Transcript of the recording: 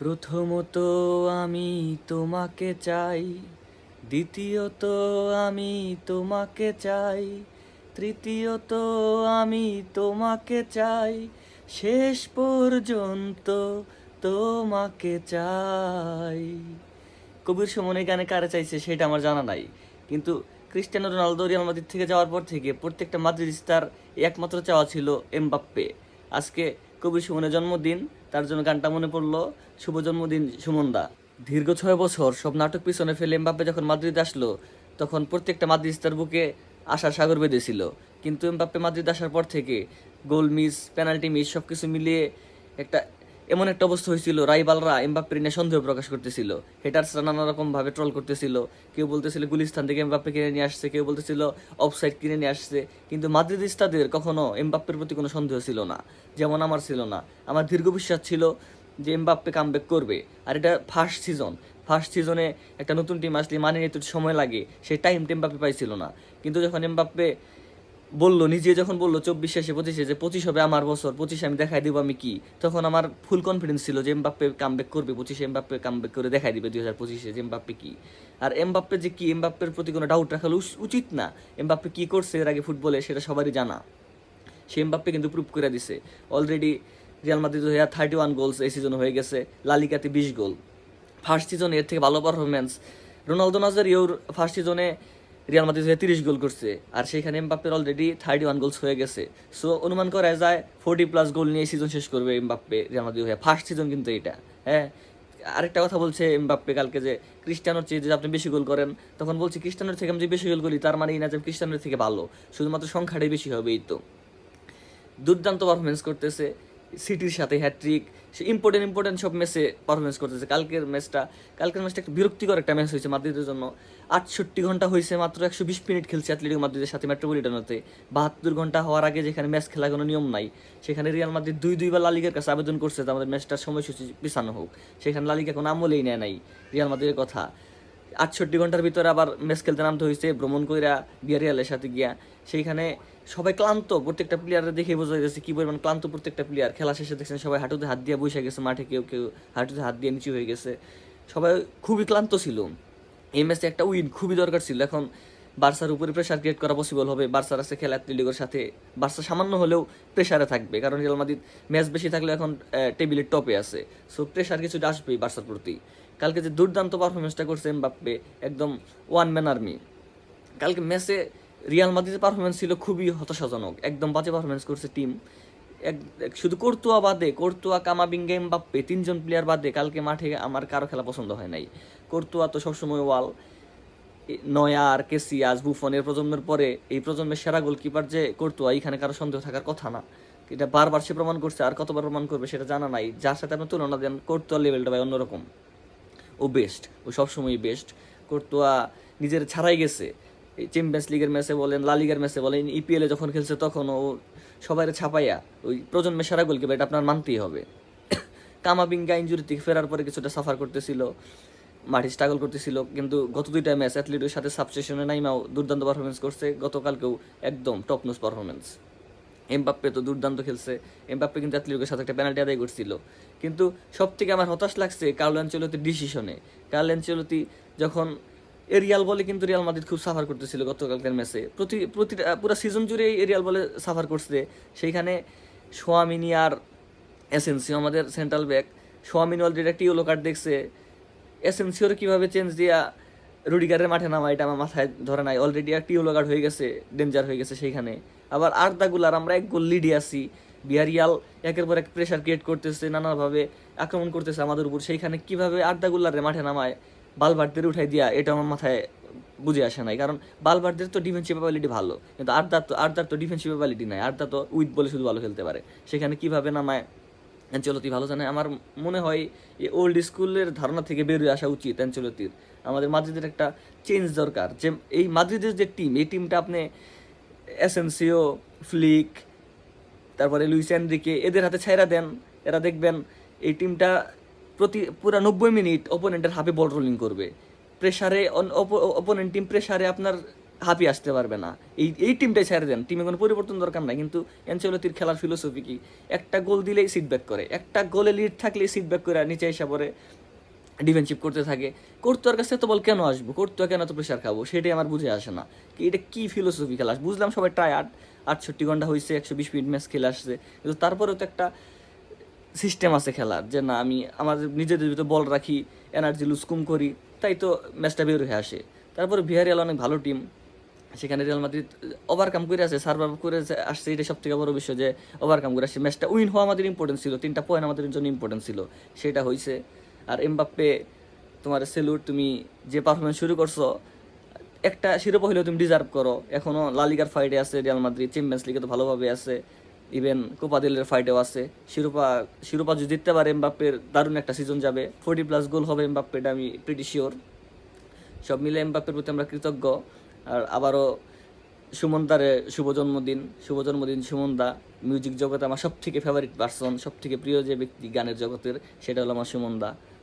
প্রথমত আমি তোমাকে চাই, দ্বিতীয়ত আমি তোমাকে চাই, তৃতীয়ত আমি তোমাকে চাই, শেষ পর্যন্ত তোমাকে চাই। কবির সুমন গানে কারে চাইছে সেটা আমার জানা নাই, কিন্তু ক্রিস্টিয়ানো রোনালদো রিয়াল মাদ্রিদ থেকে যাওয়ার পর থেকে প্রত্যেকটা মাদ্রিদ মাদ্রিদিস্তার একমাত্র চাওয়া ছিল এমবাপ্পে। আজকে কবির সুমনের জন্মদিন, তার জন্য গানটা মনে পড়ল, শুভ জন্মদিন, সুমনদা। দীর্ঘ ছয় বছর সব নাটক পিছনে ফেলে এমবাপ্পে যখন মাদ্রিদ আসলো, তখন প্রত্যেকটা মাদ্রিদ তার বুকে আশার সাগর বেঁধেছিল। কিন্তু এমবাপ্পে মাদ্রিদ আসার পর থেকে গোল, মিস, পেনাল্টি, মিস সব কিছু মিলিয়ে একটা এমন একটা অবস্থা হয়েছিল, রাইবালরা এমবাপ্পের নিয়ে সন্দেহ প্রকাশ করতেছিল। হেটার্সরা নানা রকম ভাবে ট্রল করতেছিল। কেউ বলতেছিল, গুলিস্তান থেকে এমবাপ্পে কিনে নিয়ে আসছে, কেউ বলতেছিল অফসাইড কিনে নিয়ে আসছে। কিন্তু মাদ্রিদিস্তাদের কখনো এমবাপ্পের প্রতি কোনো সন্দেহ ছিল না, যেমন আমার ছিল না। আমার দীর্ঘ বিশ্বাস ছিল যে এমবাপ্পে কামব্যাক করবে। আর এটা ফার্স্ট সিজন ফার্স্ট সিজনে একটা নতুন টিম আসলে মানিয়ে নিতে সময় লাগে, সেই টাইম এমবাপ্পে পাইছিল না। কিন্তু যখন এমবাপ্পে বলল, নিজে যখন বলল চব্বিশ শেষে পঁচিশে যে পঁচিশ হবে আমার বছর, পঁচিশে আমি দেখাই দিব আমি কি? তখন আমার ফুল কনফিডেন্স ছিল যে এমবাপ্পে কামব্যাক করবে, পঁচিশে এমবাপ্পে কামব্যাক করে দেখাই দিবে দুই হাজার পঁচিশে যে এমবাপ্পে কি। আর এমবাপ্পে যে কি, এমবাপ্পের প্রতি কোনো ডাউট রাখা উচ- উচিত না। এমবাপ্পে কি করছে এর আগে ফুটবলে সেটা সবারই জানা। সে এমবাপ্পে কিন্তু প্রুভ করে দিছে। অলরেডি রিয়াল মাদ্রিদ হয়ে থার্টি ওয়ান গোলস এই সিজনে হয়ে গেছে লালিকাতে বিশ গোল ফার্স্ট সিজনে এর থেকে ভালো পারফরমেন্স রোনালদো নাজারিওর ফার্স্ট সিজনে রিয়াল মাদ্রিদ হয়ে তিরিশ গোল করছে। আর সেখানে এমবাপ্পের অলরেডি থার্টি ওয়ান গোলস হয়ে গেছে। সো অনুমান করা যায় ফোর্টি প্লাস গোল নিয়ে সিজন শেষ করবে এমবাপ্পে রিয়াল মাদ্রিদ হয়ে। ফার্স্ট সিজন কিন্তু এটা হ্যাঁ? আরেকটা কথা বলছে এমবাপ্পে কালকে যে ক্রিস্টিয়ানোর চেয়ে যে আপনি বেশি গোল করেন, তখন বলছি ক্রিস্টিয়ানোর থেকে আমি যে বেশি গোল করি, তার মানে এই না যে আমি ক্রিস্টিয়ানোর থেকে ভালো। শুধুমাত্র সংখ্যাটাই বেশি হবে এই তো। দুর্দান্ত পারফরমেন্স করতেছে। সিটির সাথে হ্যাট্রিক সে ইম্পর্টেন্ট ইম্পর্টেন্ট সব ম্যাচে পারফরমেন্স করতেছে। কালকের ম্যাচটা কালকের ম্যাচটা একটা বিরক্তিকর একটা ম্যাচ হয়েছে মাদ্রিদের জন্য। আটষট্টি ঘণ্টা হয়েছে, মাত্র একশো বিশ মিনিট খেলছে অ্যাথলেটিক মাদ্রিদের সাথে মেট্রোপলিটনতে বাহাত্তর ঘণ্টা হওয়ার আগে যেখানে ম্যাচ খেলার কোনো নিয়ম নাই, সেখানে রিয়াল মাদ্রিদ দুই, দুইবার লালিগের কাছে আবেদন করছে যে আমাদের ম্যাচটার সময়সূচি পিছানো হোক। সেখানে লালিগা কোনো আমলেই নেয় নাই রিয়াল মাদ্রিদের কথা। আটষট্টি ঘণ্টার ভিতরে আবার ম্যাচ খেলতে নামতে হয়েছে, ভ্রমণ কইরা বিয়ারিয়ালের সাথে গিয়া। সেইখানে সবাই ক্লান্ত, প্রত্যেকটা প্লেয়ারের দেখে বোঝা যাচ্ছে কি পরিমাণ ক্লান্ত প্রত্যেকটা প্লেয়ার খেলা শেষে দেখছেন সবাই হাঁটুতে হাত দিয়ে বসে গেছে, মাঠে কেউ কেউ হাঁটুতে হাত দিয়ে নিচু হয়ে গেছে। সবাই খুবই ক্লান্ত ছিল। এই ম্যাচে একটা উইন খুবই দরকার ছিল। এখন বার্সার উপরে প্রেশার ক্রিয়েট করা পসিবল হবে। বার্সার আছে খেলা অ্যাথলেটিকোর সাথে। বার্সা সামান্য হলেও প্রেশারে থাকবে। কারণ রিয়াল মাদ্রিদ ম্যাচ বেশি থাকলে এখন টেবিলের টপে আছে। সো প্রেশার কিছুটা আসবেই বার্সার প্রতি। কালকে যে দুর্দান্ত পারফরমেন্সটা করছে এমবাপ্পে, একদম ওয়ান ম্যান আর্মি কালকে ম্যাচে রিয়াল মাদ্রিদের পারফরমেন্স ছিল খুবই হতাশাজনক। একদম বাজে পারফরমেন্স করছে টিম এক শুধু কোর্তুয়া বাদে, কোর্তুয়া, কামাবিঙ্গে, এমবাপ্পে, তিনজন প্লেয়ার বাদে কালকে মাঠে আমার কারও খেলা পছন্দ হয় নাই। কোর্তুয়া তো সবসময় ওয়াল। নয়ার, কেসিয়াস, বুফনের প্রজন্মের পরে এই প্রজন্মের সেরা গোলকিপার যে কোর্তুয়া এখানে কারও সন্দেহ থাকার কথা না। এটা বারবার সে প্রমাণ করছে, আর কতবার প্রমাণ করবে সেটা জানা নাই। যার সাথে আপনি তুলনা দেন কোর্তুয়া লেভেলটা ভাই অন্যরকম। ও বেস্ট ও সবসময় বেস্ট কোর্তোয়া নিজের ছাড়াই গেছে। চ্যাম্পিয়ন্স লিগের ম্যাচে বলেন লা লিগার ম্যাচে বলেন ইপিএলে যখন খেলছে তখন ও সবাই ছাপাইয়া, ওই প্রজন্মের সেরা গোলকিপার এটা আপনার মানতেই হবে। কামাবিঙ্গা ইঞ্জুরি থেকে ফেরার পরে কিছুটা সাফার করতেছিল, মাঠে স্ট্রাগল করতেছিল, কিন্তু গত দুইটা ম্যাচ অ্যাথলিটের সাথে সাবস্টেশনে নাইমাও দুর্দান্ত পারফরমেন্স করছে। গতকালকেও একদম টপ নোস পারফরমেন্স এমবাপ্পে তো দুর্দান্ত খেলছে। এমবাপ্পে কিন্তু অ্যাথলেটিকের সাথে একটা পেনাল্টি আদায় করছিল। কিন্তু সব থেকে আমার হতাশ লাগছে কার্লো অ্যাঞ্চেলতির ডিসিশনে কার্লো অ্যাঞ্চেলতি যখন এরিয়াল বলে কিন্তু রিয়াল মাদ্রিদ খুব সাফার করতেছিল গতকালকের ম্যাচে প্রতি, প্রতিটা, পুরো সিজন জুড়ে এরিয়াল বলে সাফার করছে। সেইখানে সোয়ামিনি আর এসেন্সিও আমাদের সেন্ট্রাল ব্যাক সোয়ামিনি অলরেডি একটা ইয়েলো কার্ড দেখছে। এসেন্সিওর কীভাবে চেঞ্জ দিয়া রুডিগারের মাঠে নামা এটা আমার মাথায় ধরে নাই। অলরেডি একটা ইয়েলো কার্ড হয়ে গেছে ডেঞ্জার হয়ে গেছে সেইখানে। আবার আর্দাগুলার আমরা এক গোল লিডে আছি। বিহারিয়াল একের পর এক প্রেশার ক্রিয়েট করতেছে নানাভাবে আক্রমণ করতেছে আমাদের উপর। সেইখানে কীভাবে আর্দাগুলারে মাঠে নামায় বালবারদের উঠাই দিয়া এটা আমার মাথায় বুঝে আসে নাই। কারণ বালবারদের তো ডিফেন্সিভ অ্যাবিলিটি ভালো, কিন্তু আর্দার তো আর্দার তো ডিফেন্সিভ অ্যাবিলিটি নাই। আর্দা তো উইথ বলে শুধু ভালো খেলতে পারে। সেখানে কীভাবে নামায় অ্যাঞ্চলতি ভালো জানে। আমার মনে হয় এই ওল্ড স্কুলের ধারণা থেকে বেরিয়ে আসা উচিত অ্যাঞ্চলতির আমাদের মাদ্রিদের একটা চেঞ্জ দরকার। যে এই মাদ্রিদের যে টিম এই টিমটা আপনি এসেন্সিও ফ্লিক তারপরে লুইস এনরিকে, এদের হাতে ছাইরা দেন। এরা দেখবেন এই টিমটা প্রতি, পুরা নব্বই মিনিট ওপোনেন্টের হাফে বল রোলিং করবে। প্রেসারে অপোনেন্ট টিম প্রেশারে আপনার হাপি আসতে পারবে না। এই এই টিমটাই ছেড়ে দেন। টিমে কোনো পরিবর্তন দরকার নাই। কিন্তু এনচেলতির খেলার ফিলোসফি কি? একটা গোল দিলেই সিট ব্যাক করে। একটা গোলে লিড থাকলেই সিট ব্যাক করে নিচে এসে পরে ডিফেন্সিভ করতে থাকে। কোর্তুয়ার কাছে এত বল কেন আসব? কোর্তুয়া কেন এত প্রেশার খাব? সেটাই আমার বুঝে আসে না। কি এটা কি ফিলোসফি খেলা? আস বুঝলাম সবাই টায়ার্ড আটষট্টি ঘণ্টা হয়েছে একশো বিশ মিনিট ম্যাচ খেলে আসছে। কিন্তু তারপরেও তো একটা সিস্টেম আছে খেলার, যে না, আমি আমার নিজেদের ভিতরে বল রাখি এনার্জি লুজ কম করি, তাই তো ম্যাচটা বের হয়ে আসে। তারপরে ভিয়ারিয়াল অনেক ভালো টিম সেখানে রিয়াল মাদ্রিদ ওভারকাম করে আছে সার্ভাইভ করে আসছে। এটা সব থেকে বড় বিষয় যে ওভারকাম করে আসছে। ম্যাচটা উইন হওয়া আমাদের ইম্পর্টেন্ট ছিল, তিনটা পয়েন্ট আমাদের জন্য ইম্পর্টেন্ট ছিল। সেটা হয়েছে আর এমবাপ্পে তোমার সেলুট তুমি যে পারফরমেন্স শুরু করছ, একটা শিরোপা হলেও তুমি ডিজার্ভ করো। এখনও লালিগার ফাইটে আছে রিয়াল মাদ্রিদ চ্যাম্পিয়ন্স লিগে তো ভালোভাবে আছে ইভেন কোপা দিলের ফাইটেও আছে। শিরোপা শিরোপা যদি জিততে পারে এমবাপ্পের, দারুণ একটা সিজন যাবে। ফোর্টি প্লাস গোল হবে এমবাপ্পেটা আমি প্রিটি শিওর সব মিলে এমবাপ্পের প্রতি আমরা কৃতজ্ঞ। আর আবারও সুমন দারে শুভ জন্মদিন শুভ জন্মদিন সুমন দা মিউজিক জগতে আমার সব থেকে ফেভারিট পার্সন সব থেকে প্রিয় যে ব্যক্তি গানের জগতের, সেটা হলো আমার সুমন দা